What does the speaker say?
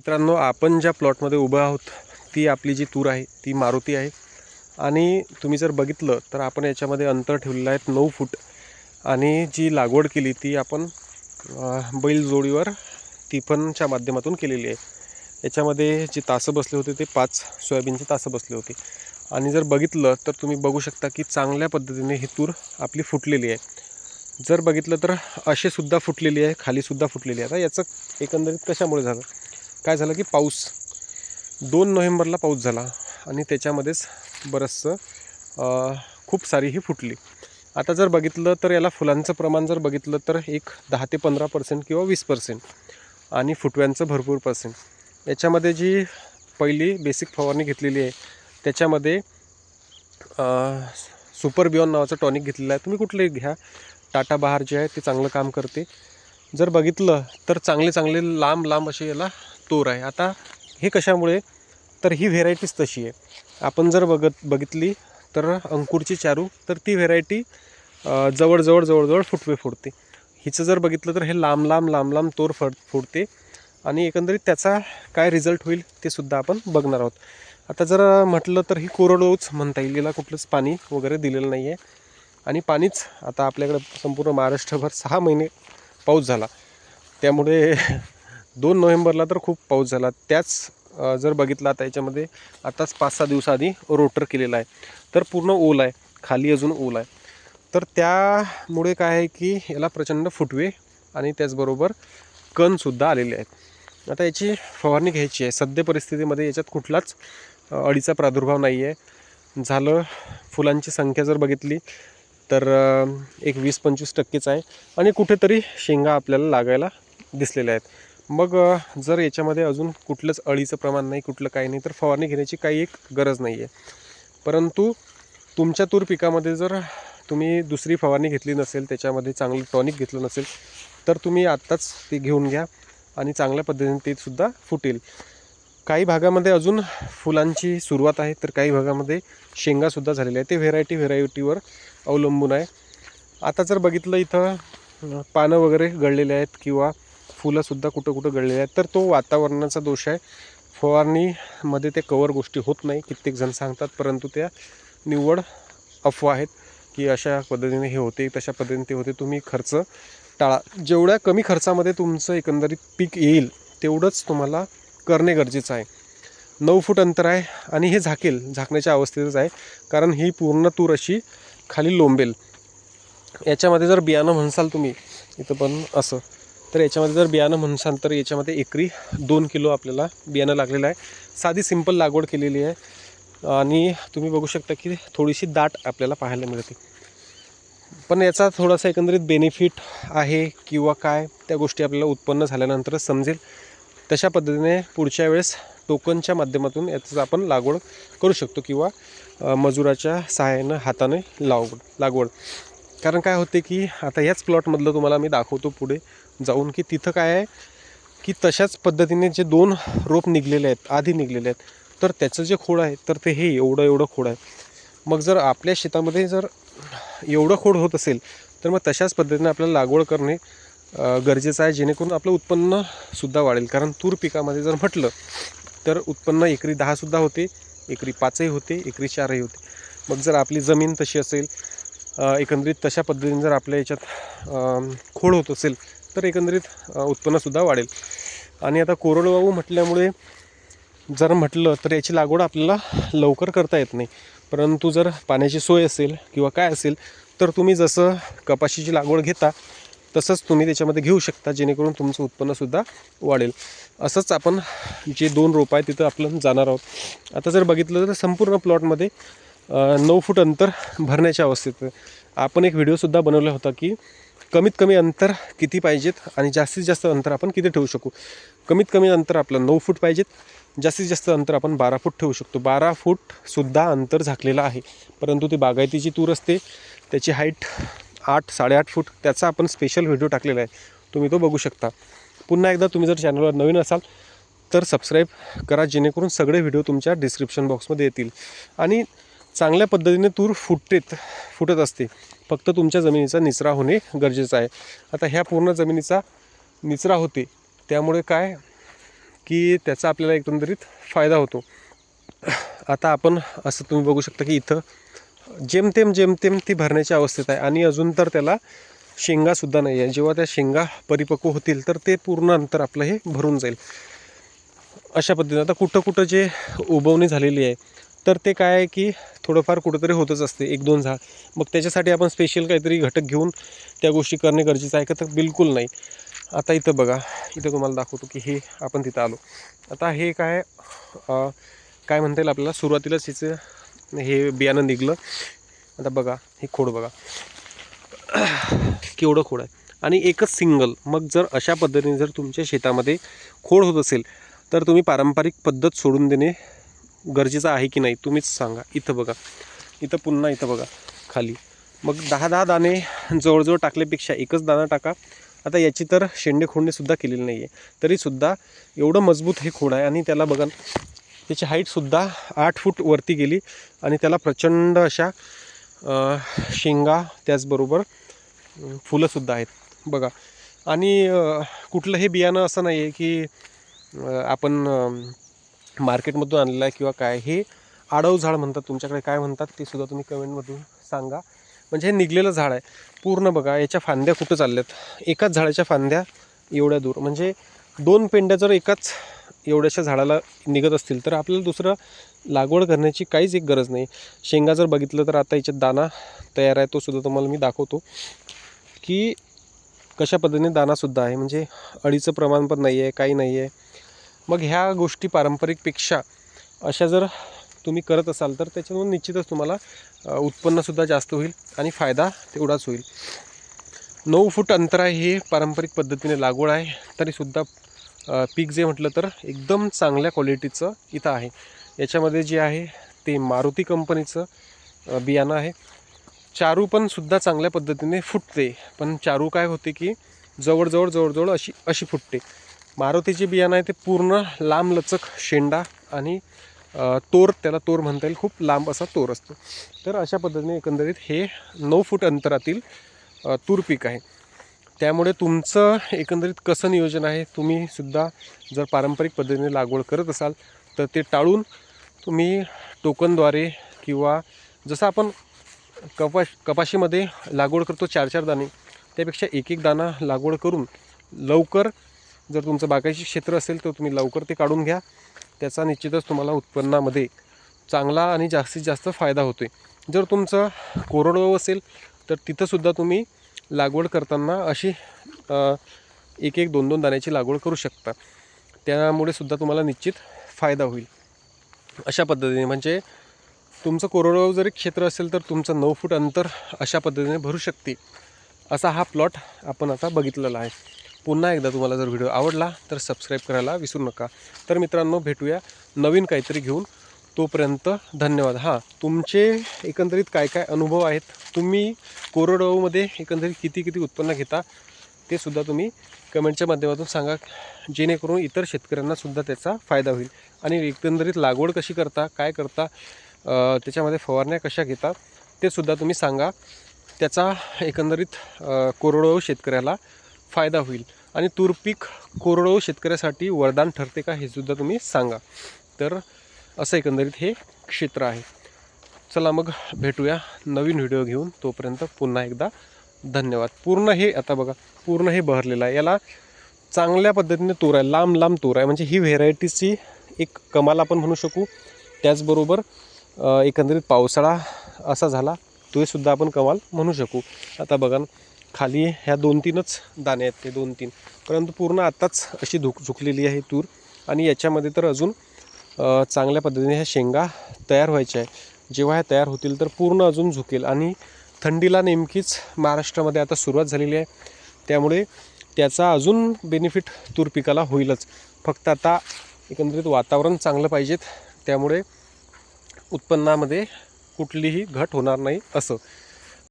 मित्रांनो आपण ज्या प्लॉटमध्ये उभं आहोत ती आपली जी तूर आहे ती मारुती आहे. आणि तुम्ही जर बघितलं तर आपण याच्यामध्ये अंतर ठेवलेलं आहे नऊ फूट. आणि जी लागवड केली ती आपण बैलजोडीवर तिफनच्या माध्यमातून केलेली आहे. याच्यामध्ये जे तासं बसले होते ते पाच सोयाबीनचे तासं बसले होते. आणि जर बघितलं तर तुम्ही बघू शकता की चांगल्या पद्धतीने ही तूर आपली फुटलेली आहे. जर बघितलं तर असे सुद्धा फुटलेली आहे खालीसुद्धा फुटलेली आहे. आता याचं एकंदरीत कशामुळे झालं? काय झालं की पाऊस दोन नोव्हेंबरला पाऊस झाला आणि त्याच्यामध्येच बरंचसं खूप सारी ही फुटली. आता जर बघितलं तर याला फुलांचं प्रमाण जर बघितलं तर एक दहा ते पंधरा पर्सेंट किंवा वीस पर्सेंट आणि फुटव्यांचं भरपूर पर्सेंट याच्यामध्ये जी पहिली बेसिक फवारणी घेतलेली आहे त्याच्यामध्ये सुपर बियॉन नावाचं टॉनिक घेतलेलं आहे. तुम्ही कुठलंही घ्या. टाटा बहार जे आहे ते चांगलं काम करते. जर बघितलं तर चांगले चांगले लांब लांब असे याला तोर आहे. आता हे कशामुळे? तर ही व्हेरायटीच तशी आहे. आपण जर बघत बघितली तर अंकुरची चारू तर ती व्हेरायटी जवळजवळ जवळजवळ फुटवे फोडते. हिचं जर बघितलं तर हे लांब लांब लांब लांब तोर फड फोडते. आणि एकंदरीत त्याचा काय रिझल्ट होईल ते सुद्धा आपण बघणार आहोत. आता जर म्हटलं तर ही कोरडोच म्हणता येईल. तिला कुठलंच पाणी वगैरे दिलेलं नाही आहे आणि पाणीच आता आपल्याकडं संपूर्ण महाराष्ट्रभर सहा महिने पाऊस झाला. त्यामुळे दोन नोव्हेंबरला तर खूप पाऊस झाला. त्याच जर बघितलं आता याच्यामध्ये आताच पाच सहा दिवसाआधी रोटर केलेला आहे. तर पूर्ण ओल आहे. खाली अजून ओल आहे. तर त्यामुळे काय आहे की याला प्रचंड फुटवे आणि त्याचबरोबर कणसुद्धा आलेले आहेत. आता याची फवारणी घ्यायची आहे. सद्य परिस्थितीमध्ये याच्यात कुठलाच अळीचा प्रादुर्भाव नाही आहे झालं फुलांची संख्या जर बघितली तर एक वीस पंचवीस टक्केच आहे. आणि कुठेतरी शेंगा आपल्याला लागायला दिसलेल्या आहेत. मग जर याच्यामध्ये अजून कुठलंच अळीचं प्रमाण नाही कुठलं काही नाही तर फवारणी घेण्याची काही एक गरज नाही आहे परंतु तुमच्या तूर पिकामध्ये जर तुम्ही दुसरी फवारणी घेतली नसेल त्याच्यामध्ये चांगलं टॉनिक घेतलं नसेल तर तुम्ही आत्ताच ते घेऊन घ्या आणि चांगल्या पद्धतीने ते सुद्धा फुटेल. काही भागामध्ये अजून फुलांची सुरुवात आहे तर काही भागामध्ये शेंगासुद्धा झालेल्या आहे ते व्हेरायटी व्हेरायटीवर अवलंबून आहे. आता जर बघितलं इथं पानं वगैरे गळलेले आहेत किंवा फुलंसुद्धा कुठं कुठं गळलेले आहेत. तर तो वातावरणाचा दोष आहे. फवारणीमध्ये ते कवर गोष्टी होत नाही कित्येक जण सांगतात. परंतु त्या निव्वळ अफवा आहेत की अशा पद्धतीने हे होते तशा पद्धतीने ते होते. तुम्ही खर्च टाळा. जेवढ्या कमी खर्चामध्ये तुमचं एकंदरीत पीक येईल तेवढंच तुम्हाला करणे गरजेचं आहे. नऊ फूट अंतर आहे आणि हे झाकेल झाकण्याच्या अवस्थेतच आहे. कारण ही पूर्ण तूर अशी खाली लोंबेल. याच्यामध्ये जर बियाणं म्हणसाल तुम्ही इथं पण असं. तर याच्यामध्ये जर बियाणं म्हणसाल तर याच्यामध्ये एकरी दोन किलो आपल्याला बियाणं लागलेलं आहे. साधी सिंपल लागवड केलेली आहे. आणि तुम्ही बघू शकता की थोडीशी दाट आपल्याला पाहायला मिळते. पण याचा थोडासा एकंदरीत बेनिफिट आहे किंवा काय त्या गोष्टी आपल्याला उत्पन्न झाल्यानंतरच समजेल. तशा पद्धतीने पुढच्या वेळेस टोकनच्या माध्यमातून याचं आपण लागवड करू शकतो किंवा मजुराच्या सहाय्यानं हाताने लागवड लागवड. कारण काय होते की आता याच प्लॉटमधलं तुम्हाला मी दाखवतो पुढे जाऊन की तिथं काय आहे की तशाच पद्धतीने जे दोन रोप निघलेले आहेत आधी निघलेले आहेत तर त्याचं जे खोड आहे तर ते हे एवढं एवढं खोड आहे. मग जर आपल्या शेतामध्ये जर एवढं खोड होत असेल तर मग तशाच पद्धतीने आपल्याला लागवड करणे गरजेचं आहे जेणेकरून आपलं उत्पन्नसुद्धा वाढेल. कारण तूर पिकामध्ये जर म्हटलं तर उत्पन्न एकरी दहासुद्धा होते एकरी पाचही होते एकरी चारही होते. मग जर आपली जमीन तशी असेल एकंदरीत तशा पद्धतीने जर आपल्या याच्यात खोड होत असेल तर एकंदरीत उत्पन्नसुद्धा वाढेल. आणि आता कोरडवाहू म्हटल्यामुळे जर म्हटलं तर याची लागवड आपल्याला लवकर करता येत नाही. परंतु जर पाण्याची सोय असेल किंवा काय असेल तर तुम्ही जसं कपाशीची लागवड घेता तसंच तुम्ही त्याच्यामध्ये घेऊ शकता जेणेकरून तुमचं उत्पन्नसुद्धा वाढेल. असंच आपण जे दोन रोपं आहे तिथं आपलं जाणार आहोत. आता जर बघितलं तर संपूर्ण प्लॉटमध्ये नऊ फूट अंतर भरण्याच्या अवस्थेत. आपण एक व्हिडिओसुद्धा बनवला होता की कमीत कमी अंतर किती पाहिजेत आणि जास्तीत जास्त अंतर आपण किती ठेवू शकू? कमीत कमी अंतर आपलं नऊ फूट पाहिजेत जास्तीत जास्त अंतर आपण बारा फूट ठेवू शकतो. बारा फूटसुद्धा अंतर झाकलेलं आहे. परंतु ती बागायतीची तूर असते त्याची हाईट आठ साडेआठ फूट त्याचा आपण स्पेशल व्हिडिओ टाकलेला आहे. तुम्ही तो बघू शकता. पुन्हा एकदा तुम्ही जर चॅनलवर नवीन असाल तर सबस्क्राईब करा जेणेकरून सगळे व्हिडिओ तुमच्या डिस्क्रिप्शन बॉक्समध्ये येतील. आणि चांगल्या पद्धतीने तूर फुटतेत फुटत असते. फक्त तुमच्या जमिनीचा निचरा होणे गरजेचं आहे. आता ह्या पूर्ण जमिनीचा निचरा होते त्यामुळे काय? की त्याचा आपल्याला एकंदरीत फायदा होतो. आता आपण असं तुम्ही बघू शकता की इथं जेमतेम जेमतेम ती भरण्याच्या अवस्थेत आहे आणि अजून तर त्याला शेंगासुद्धा नाही आहे. जेव्हा त्या शेंगा परिपक्व होतील तर ते पूर्ण अंतर आपलं हे भरून जाईल. अशा पद्धतीने आता कुठं कुठं जे उबवणी झालेली आहे तर ते काय आहे की थोडंफार कुठंतरी होतच असते एक दोन झाड. मग त्याच्यासाठी आपण स्पेशल काहीतरी घटक घेऊन त्या गोष्टी करणे गरजेचं आहे का तर बिलकुल नाही. आता इथं बघा इथं तुम्हाला दाखवतो की हे आपण तिथं आलो. आता हे काय काय म्हणता येईल आपल्याला? सुरुवातीलाच हिचं हे बियाणं निघलं. आता बघा हे खोड बघा. केवढं खोड आहे. आणि एकच सिंगल. मग जर अशा पद्धतीने जर तुमच्या शेतामध्ये खोड होत असेल तर तुम्ही पारंपरिक पद्धत सोडून देणे गरजेचं आहे की नाही तुम्हीच सांगा. इथं बघा. इथं पुन्हा इथं बघा. खाली. मग दहा दहा दाणे जवळजवळ टाकल्यापेक्षा एकच दाणा टाका. आता याची तर शेंडे खोडणेसुद्धा केलेली नाही आहे तरीसुद्धा एवढं मजबूत हे खोड आहे आणि त्याला बघा त्याची हाईटसुद्धा आठ फूट वरती गेली आणि त्याला प्रचंड अशा शेंगा त्याचबरोबर फुलंसुद्धा आहेत. बघा. आणि कुठलं हे बियाणं असं नाही आहे की आपण मार्केटमधून आणलेला आहे किंवा काय हे आडव झाड म्हणतात. तुमच्याकडे काय म्हणतात ते सुद्धा तुम्ही कमेंटमधून सांगा. म्हणजे हे निघलेलं झाड आहे. पूर्ण बघा याच्या फांद्या कुठं चालल्यात? एकाच झाडाच्या फांद्या एवढ्या दूर. म्हणजे दोन पेंड्या जर एकाच एवढ्याशा झाडाला निघत असतील तर आपल्याला दुसरं लागवड करण्याची काहीच एक गरज नाही. शेंगा जर बघितलं तर आता याच्यात दाना तयार आहे तो सुद्धा तुम्हाला मी दाखवतो. की कशा पद्धतीने दानासुद्धा आहे. म्हणजे अळीचं प्रमाण पण नाही आहे काही नाही आहे मग ह्या गोष्टी पारंपरिकपेक्षा अशा जर तुम्ही करत असाल तर त्याच्यातून निश्चितच तुम्हाला उत्पन्नसुद्धा जास्त होईल आणि फायदा तेवढाच होईल. नऊ फूट अंतर आहे हे पारंपरिक पद्धतीने लागवड आहे तरीसुद्धा पीक जे म्हटलं तर एकदम चांगल्या क्वालिटीचं इथं आहे. याच्यामध्ये जे आहे ते मारुती कंपनीचं बियाणं आहे. चारू पण सुद्धा चांगल्या पद्धतीने फुटते पण चारू काय होते की जवळजवळ जवळजवळ अशी अशी फुटते. मारुतीचे बियाणं आहे ते पूर्ण लांब लचक शेंडा आणि तोर त्याला तोर म्हणता येईल. खूप लांब असा तोर असतो. तर अशा पद्धतीने एकंदरीत हे नऊ फूट अंतरातील तूर पीक आहे. त्यामुळे तुमचं एकंदरीत कसं नियोजन आहे तुम्ही सुद्धा जर पारंपरिक पद्धतीने लागवड करत असाल तर ते टाळून तुम्ही टोकनद्वारे किंवा जसं आपण कपाश कपाशीमध्ये लागवड करतो चार चार दाणे त्यापेक्षा एक एक दाणा लागवड करून लवकर जर तुमचं बागायची क्षेत्र असेल तर तुम्ही लवकर ते काढून घ्या. त्याचा निश्चितच तुम्हाला उत्पन्नामध्ये चांगला आणि जास्तीत जास्त फायदा होतो आहे जर तुमचं कोरडवाहू असेल तर तिथंसुद्धा तुम्ही लागवड करताना अशी एक एक दोन दोन दाण्याची लागवड करू शकता. त्यामुळे सुद्धा तुम्हाला निश्चित फायदा होईल. अशा पद्धतीने म्हणजे तुमचं कोरडवाहू जरी क्षेत्र असेल तर तुमचं नऊ फूट अंतर अशा पद्धतीने भरू शकते. असा हा प्लॉट आपण आता बघितलेला आहे. पुन्हा एकदा तुम्हाला जर व्हिडिओ आवडला तर सबस्क्राईब करायला विसरू नका. तर मित्रांनो भेटूया नवीन काहीतरी घेऊन. तोपर्यंत धन्यवाद. हां तुमचे एकंदरीत काय काय अनुभव आहेत? तुम्ही कोरडवाहूमध्ये एकंदरीत किती किती उत्पन्न घेता? ते सुद्धा तुम्ही कमेंटच्या माध्यमातून सांगा. जेणेकरून इतर शेतकऱ्यांनासुद्धा त्याचा फायदा होईल. आणि एकंदरीत लागवड कशी करता? काय करता? त्याच्यामध्ये फवारण्या कशा घेता? ते सुद्धा तुम्ही सांगा. त्याचा एकंदरीत कोरडवाहू शेतकऱ्याला फायदा होईल. आणि तूर पीक कोरडवाहू शेतकऱ्यासाठी वरदान ठरते का हे सुद्धा तुम्ही सांगा. तर असं एकंदरीत हे क्षेत्र आहे. चला मग भेटूया नवीन व्हिडिओ घेऊन. तोपर्यंत पुन्हा एकदा धन्यवाद. पूर्ण हे आता बघा पूर्ण हे बहरलेलं आहे. याला चांगल्या पद्धतीने तूर आहे लांब लांब तूर आहे. म्हणजे ही व्हेरायटीची एक कमाल आपण म्हणू शकू. त्याचबरोबर एकंदरीत पावसाळा असा झाला तो सुद्धा आपण कमाल म्हणू शकू. आता बघा खाली ह्या दोन तीनच दाणे आहेत ते दोन तीन. परंतु पूर्ण आत्ताच अशी धुक झुकलेली आहे तूर आणि याच्यामध्ये तर अजून चांगल्या पद्धतीने ह्या शेंगा तयार व्हायच्या आहे जेव्हा ह्या तयार होतील तर पूर्ण अजून झुकेल आणि थंडीला नेमकीच महाराष्ट्रामध्ये आता सुरुवात झालेली आहे. त्यामुळे त्याचा अजून बेनिफिट तूर पिकाला होईलच. फक्त आता एकंदरीत वातावरण चांगलं पाहिजेत. त्यामुळे उत्पन्नामध्ये कुठलीही घट होणार नाही असं.